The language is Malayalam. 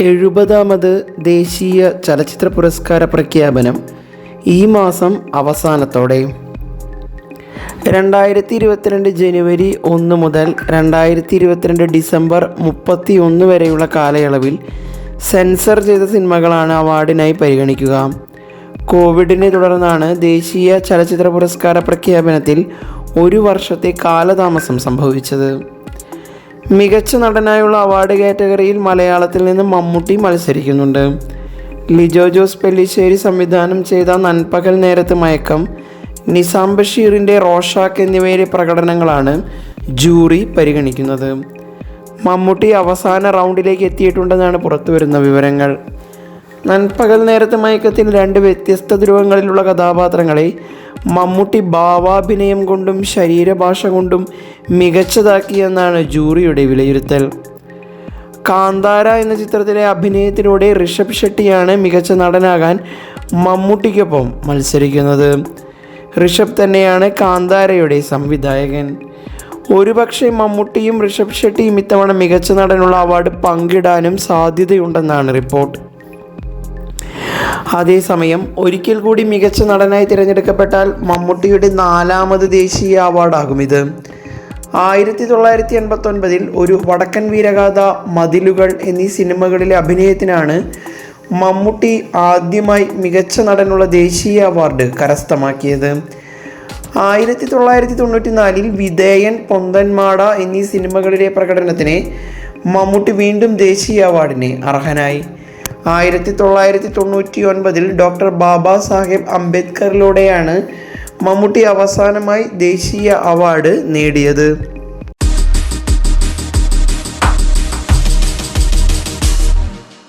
എഴുപതാമത് ദേശീയ ചലച്ചിത്ര പുരസ്കാര പ്രഖ്യാപനം ഈ മാസം അവസാനത്തോടെ. രണ്ടായിരത്തി ഇരുപത്തിരണ്ട് ജനുവരി ഒന്ന് മുതൽ രണ്ടായിരത്തി ഇരുപത്തിരണ്ട് ഡിസംബർ മുപ്പത്തി ഒന്ന് വരെയുള്ള കാലയളവിൽ സെൻസർ ചെയ്ത സിനിമകളാണ് അവാർഡിനായി പരിഗണിക്കുക. കോവിഡിനെ തുടർന്നാണ് ദേശീയ ചലച്ചിത്ര പുരസ്കാര പ്രഖ്യാപനത്തിൽ ഒരു വർഷത്തെ കാലതാമസം സംഭവിച്ചത്. മികച്ച നടനായുള്ള അവാർഡ് കാറ്റഗറിയിൽ മലയാളത്തിൽ നിന്ന് മമ്മൂട്ടി മത്സരിക്കുന്നുണ്ട്. ലിജോ ജോസ് പെല്ലിശ്ശേരി സംവിധാനം ചെയ്ത നൻപകൽ നേരത്ത് മയക്കം നിസാം ബഷീറിന്റെ റോഷാക്ക് എന്നിവയിലെ പ്രകടനങ്ങളാണ് ജൂറി പരിഗണിക്കുന്നത്. മമ്മൂട്ടി അവസാന റൗണ്ടിലേക്ക് എത്തിയിട്ടുണ്ടെന്നാണ് പുറത്തുവരുന്ന വിവരങ്ങൾ. നൻപകൽ നേരത്തെ മയക്കത്തിൽ രണ്ട് വ്യത്യസ്ത ധ്രുവങ്ങളിലുള്ള കഥാപാത്രങ്ങളെ മമ്മൂട്ടി ഭാവാഭിനയം കൊണ്ടും ശരീരഭാഷ കൊണ്ടും മികച്ചതാക്കിയെന്നാണ് ജൂറിയുടെ വിലയിരുത്തൽ. കാന്താര എന്ന ചിത്രത്തിലെ അഭിനയത്തിലൂടെ ഋഷഭ് ഷെട്ടിയാണ് മികച്ച നടനാകാൻ മമ്മൂട്ടിക്കൊപ്പം മത്സരിക്കുന്നത്. ഋഷഭ് തന്നെയാണ് കാന്താരയുടെ സംവിധായകൻ. ഒരുപക്ഷെ മമ്മൂട്ടിയും ഋഷഭ് ഷെട്ടിയും ഇത്തവണ മികച്ച നടനുള്ള അവാർഡ് പങ്കിടാനും സാധ്യതയുണ്ടെന്നാണ് റിപ്പോർട്ട്. അതേസമയം ഒരിക്കൽ കൂടി മികച്ച നടനായി തിരഞ്ഞെടുക്കപ്പെട്ടാൽ മമ്മൂട്ടിയുടെ നാലാമത് ദേശീയ അവാർഡാകും ഇത്. ആയിരത്തി തൊള്ളായിരത്തി എൺപത്തൊൻപതിൽ ഒരു വടക്കൻ വീരഗാഥ മതിലുകൾ എന്നീ സിനിമകളിലെ അഭിനയത്തിനാണ് മമ്മൂട്ടി ആദ്യമായി മികച്ച നടനുള്ള ദേശീയ അവാർഡ് കരസ്ഥമാക്കിയത്. ആയിരത്തി തൊള്ളായിരത്തി തൊണ്ണൂറ്റി നാലിൽ വിധേയൻ പൊന്തന്മാട എന്നീ സിനിമകളിലെ പ്രകടനത്തിന് മമ്മൂട്ടി വീണ്ടും ദേശീയ അവാർഡിന് അർഹനായി. ആയിരത്തി തൊള്ളായിരത്തി തൊണ്ണൂറ്റി ഒൻപതിൽ ഡോക്ടർ ബാബാ സാഹേബ് അംബേദ്കറിലൂടെയാണ് മമ്മൂട്ടി അവസാനമായി ദേശീയ അവാർഡ് നേടിയത്.